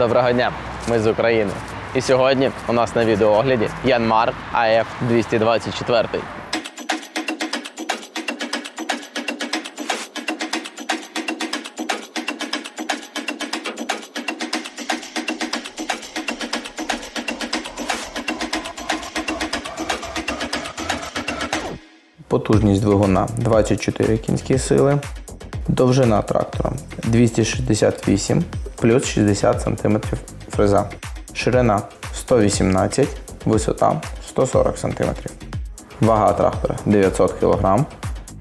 Доброго дня, ми з України. І сьогодні у нас на відеоогляді Янмар АФ 224. Потужність двигуна 24 кінські сили. Довжина трактора 268 плюс 60 см фреза. Ширина 118, висота 140 см. Вага трактора 900 кг.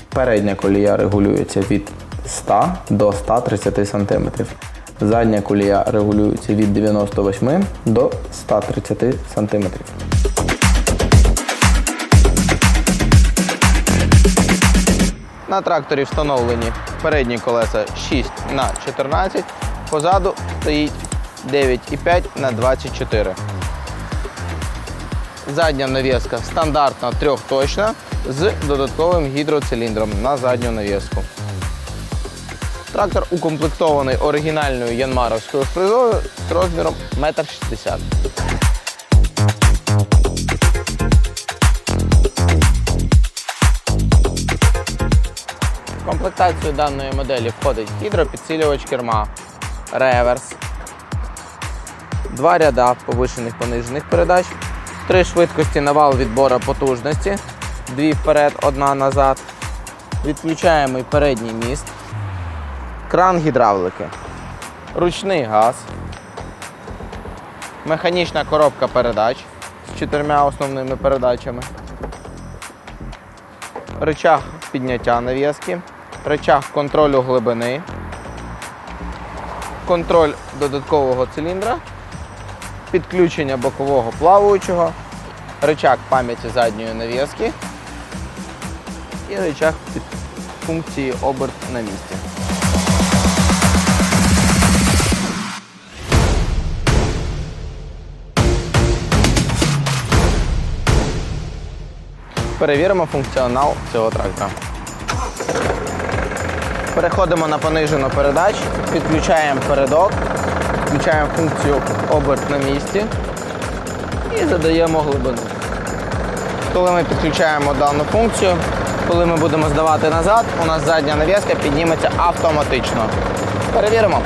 Передня колія регулюється від 100 до 130 см. Задня колія регулюється від 98 до 130 см. На тракторі встановлені передні колеса 6 на 14, позаду стоїть 9,5 на 24. Задня навіска стандартна трьохточна з додатковим гідроциліндром на задню навіску. Трактор укомплектований оригінальною янмаровською фрезою з розміром 1,60 м. В комплектацію даної моделі входить гідропідсилювач керма, реверс, два ряда повишених понижених передач, три швидкості на вал відбору потужності, дві вперед, одна назад, відключаємий передній міст, кран гідравлики, ручний газ, механічна коробка передач з чотирма основними передачами. Рычаг підняття нав'язки, рычаг контролю глибини, контроль додаткового циліндра, підключення бокового плаваючого, рычаг пам'яті задньої нав'язки і рычаг під функції оберт на місці. Перевіримо функціонал цього трактора. Переходимо на понижену передач, підключаємо передок, включаємо функцію оберт на місці і задаємо глибину. Коли ми підключаємо дану функцію, коли ми будемо здавати назад, у нас задня нав'язка підніметься автоматично. Перевіримо.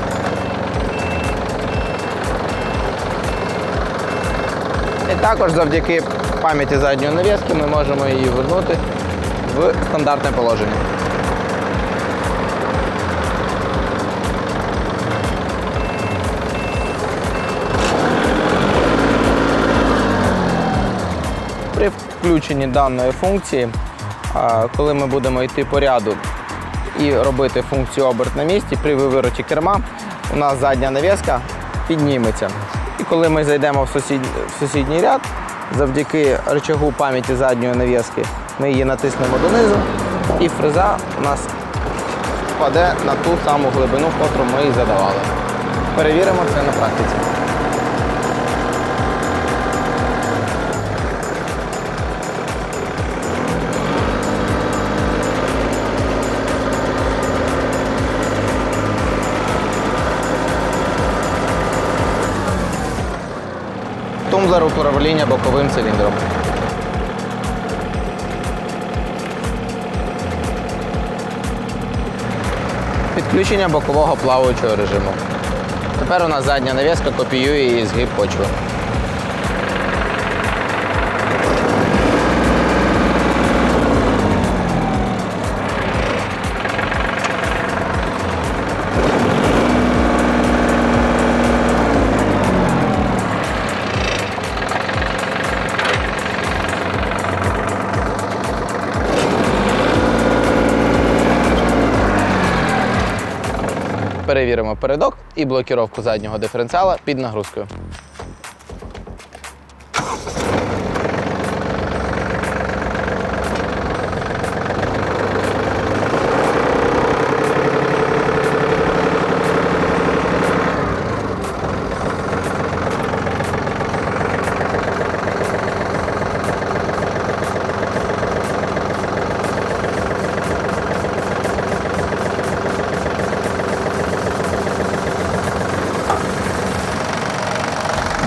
І також завдяки пам'яті задньої нав'язки ми можемо її вернути в стандартне положення. Включенні даної функції, коли ми будемо йти по ряду і робити функцію оберт на місці, при вивороті керма у нас задня нав'язка підніметься. І коли ми зайдемо в, сусід... в сусідній ряд, завдяки рычагу пам'яті задньої нав'язки ми її натиснемо донизу, і фреза у нас впаде на ту саму глибину, котру ми і задавали. Перевіримо це на практиці. Тумблер управління боковим циліндром. Підключення бокового плаваючого режиму. Тепер у нас задня нав'язка копіює і згиб почви. Перевіримо передок і блокіровку заднього диференціала під нагрузкою.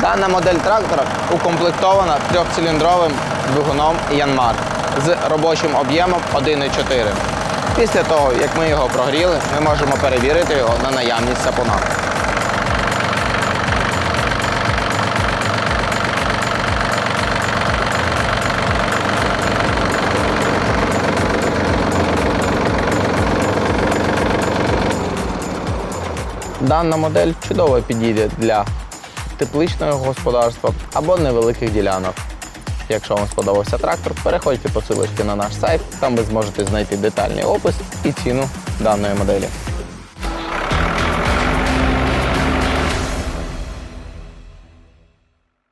Дана модель трактора укомплектована трьохциліндровим двигуном Янмар з робочим об'ємом 1,4. Після того, як ми його прогріли, ми можемо перевірити його на наявність сапуна. Дана модель чудово підійде для тепличного господарства або невеликих ділянок. Якщо вам сподобався трактор, переходьте по на наш сайт, там ви зможете знайти детальний опис і ціну даної моделі.